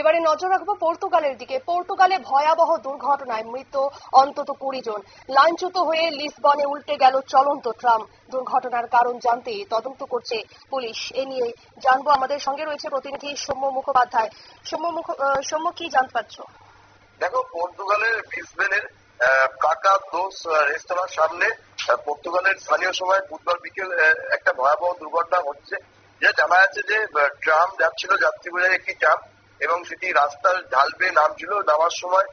এবারে নজর রাখব পর্তুগালের দিকে। পর্তুগালে ভয়াবহ দুর্ঘটনায় মৃত অন্তত কুড়ি জন। লাইনচ্যুত হয়ে লিসবনে উল্টে গেল চলন্ত ট্রাম। দুর্ঘটনার কারণ জানতে তদন্ত করছে পুলিশ। এ নিয়ে জানব আমাদের সঙ্গে রয়েছে প্রতিনিধি সৌম্য মুখোপাধ্যায়। সৌম্য মুখ সৌম্য, কি জানতে পারছ? দেখো, পর্তুগালের ব্রিসবেনের কাকা দোস রেস্তোরাঁর সামনে পর্তুগালের স্থানীয় সময় বুধবার বিকেল একটা ভয়াবহ দুর্ঘটনা হচ্ছে যে জানা যাচ্ছে যে ট্রাম যাচ্ছিল যাত্রী বোঝাই একটি ট্রাম। এবং সেটি রাস্তার ঢাল বেয়ে নামছিল। নামার সময়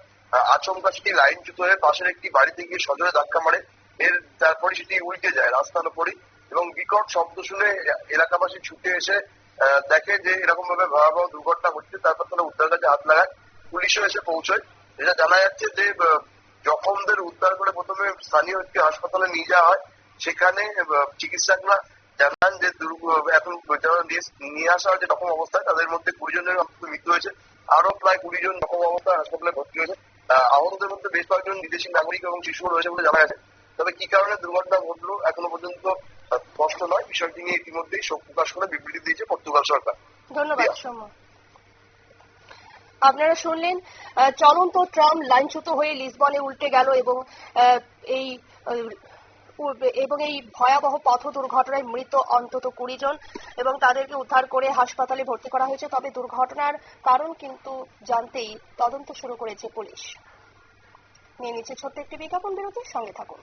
আচমকা সেটি লাইনচ্যুত হয়ে পাশের একটি বাড়িতে গিয়ে সজোরে ধাক্কা মারে। এর তারপরে সেটি উল্টে যায় রাস্তার উপরই এবং বিকট শব্দ শুনে এলাকাবাসী ছুটে এসে দেখে যে এরকম ভাবে ভয়াবহ দুর্ঘটনা ঘটছে তারপর তারা উদ্ধার কাজে হাত লাগায়। পুলিশও এসে পৌঁছয়। যেটা জানা যাচ্ছে যে জখমদের উদ্ধার করে প্রথমে স্থানীয় একটি হাসপাতালে নিয়ে যাওয়া হয়। সেখানে চিকিৎসকরা এখন নিয়ে- আসা হয়েছে জখম অবস্থায় তাদের মধ্যে কুড়ি জনের মৃত্যু হয়েছে। আরও প্রায় কুড়ি জন জখম অবস্থায় হাসপাতালে ভর্তি হয়েছে। আহতদের মধ্যে বেশ কয়েকজন বিদেশি নাগরিক এবং রয়েছে বলে জানা গেছে। তবে কি কারণে দুর্ঘটনা ঘটলো এখনও পর্যন্ত স্পষ্ট নয়। বিষয়টি নিয়ে ইতিমধ্যেই শোক প্রকাশ করে বিবৃতি দিয়েছে পর্তুগাল সরকার। ধন্যবাদ আপনারা শুনলেন চলন্ত ট্রাম লাইনচ্যুত হয়ে লিসবনে উল্টে গেল এবং এই এবং এই ভয়াবহ পথ দুর্ঘটনায় মৃত অন্তত কুড়ি জন এবং তাদেরকে উদ্ধার করে হাসপাতালে ভর্তি করা হয়েছে। তবে দুর্ঘটনার কারণ কিন্তু জানতেই তদন্ত শুরু করেছে পুলিশ। নিয়ে নিচ্ছে ছোট্ট একটি বিজ্ঞাপন, বিরতির সঙ্গে থাকুন।